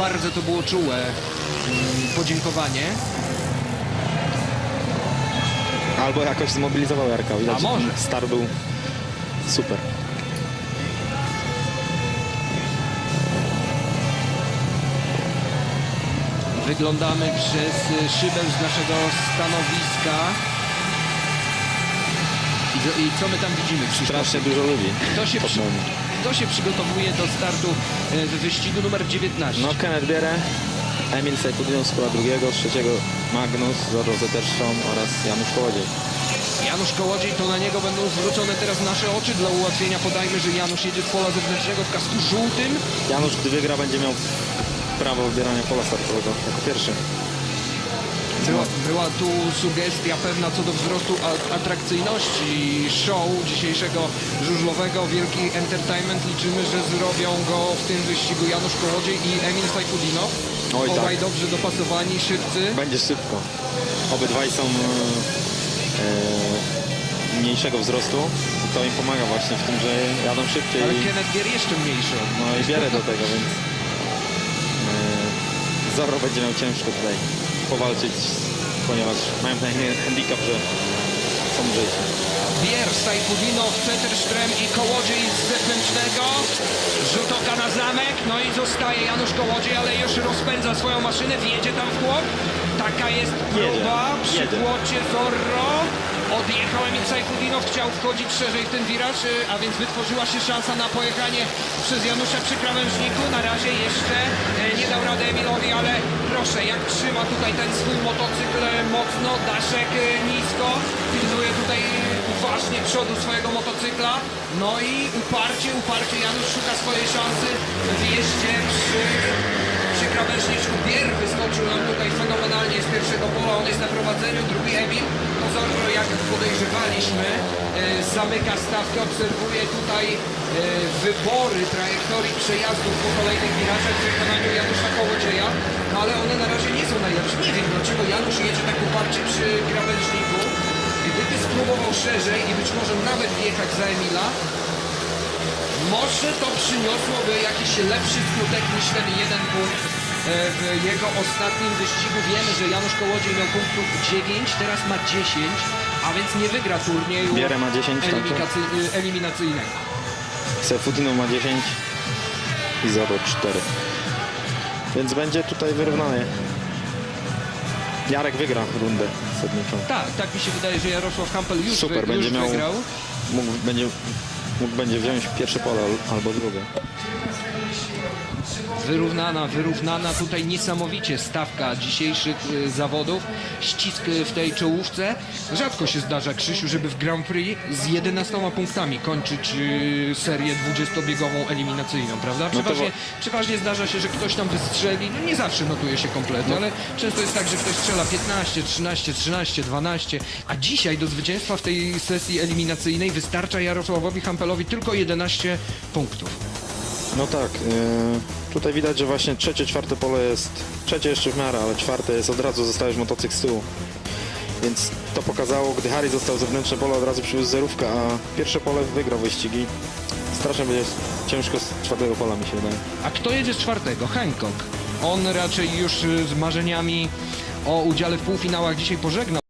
bardzo to było czułe mm, podziękowanie. Albo jakoś zmobilizował Jarka. Widać, A może. że Star był super. Wyglądamy przez y, szybę z naszego stanowiska. I, co my tam widzimy? Krzysztof? Strasznie dużo ludzi. Kto się, przy, kto się przygotowuje do startu y, w wyścigu numer 19? No Kenneth Bierę, Emil Sejfudinow z koła drugiego, z trzeciego Magnus, Zorro Zetterstrom oraz Janusz Kołodziej. Janusz Kołodziej, to na niego będą zwrócone teraz nasze oczy dla ułatwienia. Podajmy, że Janusz jedzie z pola zewnętrznego w kasku żółtym. Janusz, gdy wygra, będzie miał prawo wybierania pola startowego jako pierwszy. Była, była tu sugestia pewna co do wzrostu atrakcyjności show dzisiejszego żużlowego. Wielki entertainment. Liczymy, że zrobią go w tym wyścigu Janusz Kołodziej i Emil Sajfudinow. Oj, tak. Obaj dobrze dopasowani, szybcy. Będzie szybko. Obydwaj są e, e, mniejszego wzrostu i to im pomaga właśnie w tym, że jadą szybciej. Ale Kenneth Gier jeszcze mniejszy No i bierę do tego, więc e, Zorro będzie miał ciężko tutaj powalczyć, ponieważ mają ten handicap, że są lżejsi. Bier, Sajfudinow, Centerström i Kołodziej z zewnętrznego. Rzut oka na zamek, no i zostaje Janusz Kołodziej, ale już rozpędza swoją maszynę, wjedzie tam w chłop. Taka jest próba przy jedzie. płocie Zorro. Odjechał Emil Sajfudinow, chciał wchodzić szerzej w ten wiraż, a więc wytworzyła się szansa na pojechanie przez Janusza przy krawężniku. Na razie jeszcze e, nie dał rady Emilowi, ale proszę, jak trzyma tutaj ten swój motocykl e, mocno, daszek e, nisko, pilnuje tutaj uważnie przodu swojego motocykla. No i uparcie, uparcie Janusz szuka swojej szansy w jeździe przy, przy krawężniczku. Bier wyskoczył nam tutaj fenomenalnie z pierwszego pola, on jest na prowadzeniu, drugi Emil. Zorro, jak podejrzewaliśmy, e, zamyka stawkę, obserwuje tutaj e, wybory trajektorii przejazdów po kolejnych wirażach w wykonaniu Janusza Kołodzieja, no ale one na razie nie są najlepsze. Nie wiem dlaczego Janusz jedzie tak uparcie przy krawężniku. Gdyby spróbował szerzej i być może nawet wjechać za Emila, może to przyniosłoby jakiś lepszy skutek niż ten jeden punkt e, w jego ostatnim wyścigu. Wiemy, że Janusz Kołodziej miał punktów 9, teraz ma 10, a więc nie wygra turnieju Bierę ma 10, tak? elimikacy- eliminacyjnego. Sefutino ma 10 i Zorro 4. Więc będzie tutaj wyrównany. Jarek wygra rundę zasadniczą. Tak, tak mi się wydaje, że Jarosław Hampel już, Super, wy, już będzie miał, wygrał. mógł, będzie, mógł będzie wziąć pierwsze pole al- albo drugie. Wyrównana, wyrównana tutaj niesamowicie stawka dzisiejszych y, zawodów. Ścisk y, w tej czołówce. Rzadko się zdarza, Krzysiu, żeby w Grand Prix z 11 punktami kończyć y, serię 20-biegową eliminacyjną, prawda? No to Przeważnie, zdarza się, że ktoś tam wystrzeli. No nie zawsze notuje się kompletnie, ale często jest tak, że ktoś strzela 15, 13, 13, 12. A dzisiaj do zwycięstwa w tej sesji eliminacyjnej wystarcza Jarosławowi Hampelowi tylko 11 punktów. No tak, yy, tutaj widać, że właśnie trzecie, czwarte pole jest, trzecie jeszcze w miarę, ale czwarte jest od razu zostawiać motocykl z tyłu. Więc to pokazało, gdy Harry został zewnętrzne pole, od razu przywiózł zerówkę, a pierwsze pole wygrał wyścigi. Strasznie będzie ciężko z czwartego pola, mi się wydaje. A kto jedzie z czwartego? Hancock. On raczej już z marzeniami o udziale w półfinałach dzisiaj pożegnał.